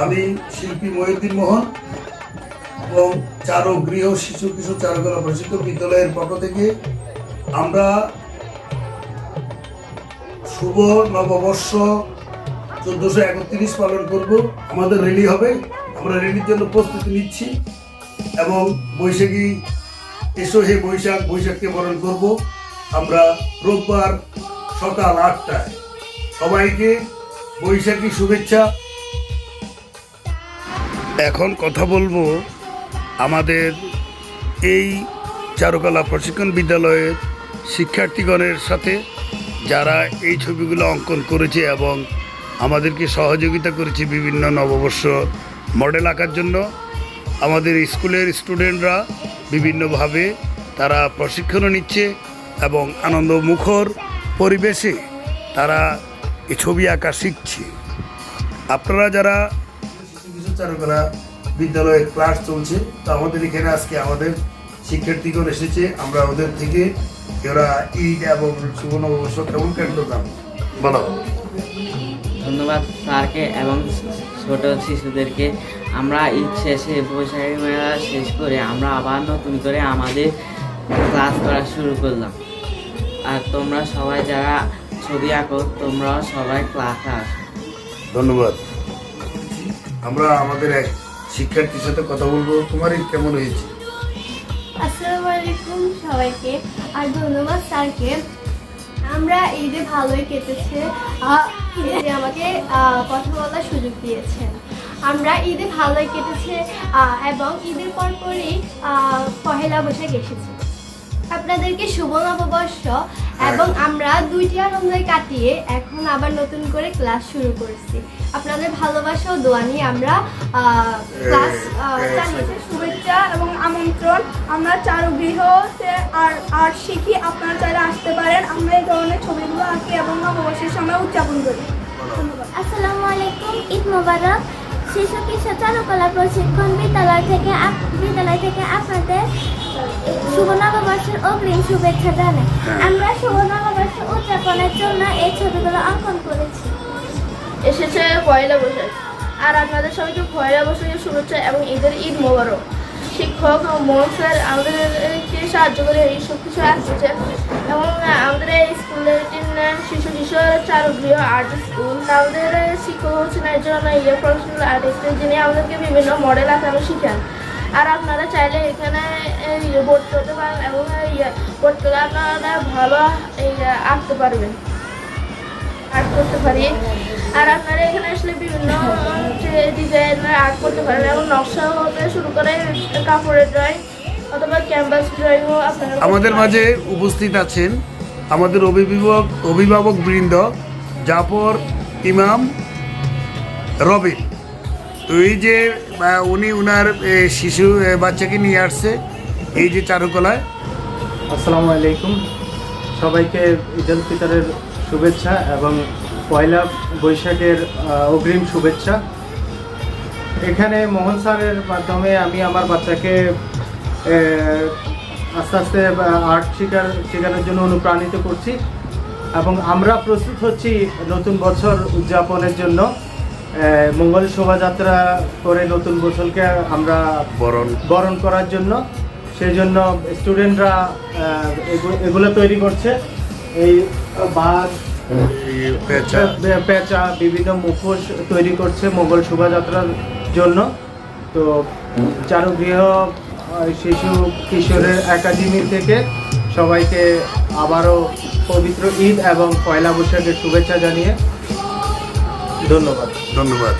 আমি শিল্পী মহিউদ্দিন মোহন এবং চারু গৃহ শিশু কিশোর চারুকলা প্রশিক্ষণ বিদ্যালয়ের পক্ষ থেকে আমরা শুভ নববর্ষ চোদ্দশো একত্রিশ পালন করব। আমাদের রেলি হবে। আমরা রেলির জন্য প্রস্তুতি নিচ্ছি এবং বৈশাখী এসো হে বৈশাখ, বৈশাখকে বরণ করব। আমরা রোববার সকাল আটটায়। সবাইকে বৈশাখী শুভেচ্ছা। এখন কথা বলব আমাদের এই চারুকলা প্রশিক্ষণ বিদ্যালয়ের শিক্ষার্থীগণের সাথে যারা এই ছবিগুলো অঙ্কন করেছে এবং আমাদেরকে সহযোগিতা করেছে বিভিন্ন নববর্ষ মডেল আঁকার জন্য, আমাদের স্কুলের স্টুডেন্টরা বিভিন্নভাবে তারা প্রশিক্ষণও নিচ্ছে এবং আনন্দমুখর পরিবেশে তারা এই ছবি আঁকা শিখছে। আপনারা যারা চারুকলা বিদ্যালয়ে ক্লাস চলছে। তো আমাদের এখানে আজকে আমাদের শিক্ষার্থীগণ এসেছে। আমরা ওদের থেকে এরা ঈদ এবং নববর্ষ কেমন কাটলো দাম বলো। ধন্যবাদ স্যারকে এবং ছোট শিশুদেরকে। আমরা ঈদ শেষে বৈশাখী মেলা শেষ করে আমরা আবার নতুন করে আমাদের ক্লাস করা শুরু করলাম। আর তোমরা সবাই যারা ছবি আঁকো তোমরাও সবাই ক্লাসে আসো। ধন্যবাদ। আমরা আমাদের এক শিক্ষার্থীর সাথে কথা বলব। তোমার কেমন হয়েছে? আসসালামু আলাইকুম সবাইকে আর ধন্যবাদ স্যারকে। আমরা ঈদে ভালোই কেটেছে আমাকে কথা বলার সুযোগ দিয়েছেন আমরা ঈদে ভালোই কেটেছে এবং ঈদের পরপরই আহ, পহেলা বৈশাখ এসেছে। আপনাদেরকে শুভ নববর্ষ এবং আমরা দুইটি আনন্দই কাটিয়ে এখন আবার নতুন করে ক্লাস শুরু করেছি। আপনাদের ভালোবাসা ও দোয়া নিয়ে আমরা ক্লাস আহ, চালিয়ে যাচ্ছি। শুভেচ্ছা এবং আমন্ত্রণ। আমরা চারুগৃহতে আর আর্ট শিখি আপনারা চাইলে আসতে পারেন। আমরা এই ধরনের ছবিগুলো আঁকি এবং নববর্ষের সময় উদযাপন করি। ধন্যবাদ। আসসালামু আলাইকুম ঈদ মোবারক। শিশু কিশোর চারুকলা প্রশিক্ষণ বিদ্যালয় থেকে বিদ্যালয় থেকে আপনাদের শুভ নববর্ষের অগ্রিম শুভেচ্ছা জানাই। আমরা শুভ নববর্ষ উদযাপনের জন্য এই ছবিগুলো অঙ্কন করেছি। এসেছে পয়লা বৈশাখ। আর আপনাদের সবাইকে পয়লা বৈশাখের শুভেচ্ছা এবং ঈদের ঈদ মোবারক। শিক্ষক মোহন স্যার আমাদেরকে সাহায্য করে এই সব কিছু আসছে। এবং আমাদের এই স্কুলের টিম শিশু কিশোর চারুগৃহ আর্ট স্কুল। আমাদের শিক্ষক হচ্ছেন একজন ইয়ে প্রফেশনাল আর্টিস্ট যিনি আমাদেরকে বিভিন্ন মডেল আঁকানো শিখান। আর আপনারা চাইলে এখানে ভর্তি করতে পারেন এবং ভর্তি করে আপনারা ভালো এই, আঁকতে পারবেন। আর্ট করতে পারি। আর আপনারা এখানে আসলে বিভিন্ন ডিজাইনের আর্ট করতে পারেন এবং নকশা হতে শুরু করে কাপড়ের ড্রয়িং অথবা ক্যানভাস ড্রয়িংও আপনারা আমাদের মাঝে উপস্থিত আছেন আমাদের অভিভাবক অভিভাবক বৃন্দ জাফর ইমাম রবিন। তো এই যে উনি উনার শিশু বাচ্চাকে নিয়ে আসছে, এই যে চারুকলায়। আসসালামু আলাইকুম। সবাইকে ঈদ উল ফিতরের শুভেচ্ছা এবং পয়লা বৈশাখের অগ্রিম শুভেচ্ছা। এখানে মোহন স্যারের মাধ্যমে আমি আমার বাচ্চাকে আস্তে আস্তে আর্ট শেখার শেখানোর জন্য অনুপ্রাণিত করছি এবং আমরা প্রস্তুত হচ্ছি নতুন বছর উদযাপনের জন্য। মঙ্গল শোভাযাত্রা করে নতুন বছরকে আমরা বরণ। বরণ করার জন্য। সেই জন্য স্টুডেন্টরা এগুলো তৈরি করছে। এই বাঘ পেঁচা। বিভিন্ন মুখোশ তৈরি করছে মোগল শোভাযাত্রার জন্য। তো চারুগৃহ শিশু কিশোরের একাডেমি থেকে সবাইকে আবারও পবিত্র ঈদ এবং পয়লা বৈশাখের শুভেচ্ছা জানিয়ে ধন্যবাদ। ধন্যবাদ।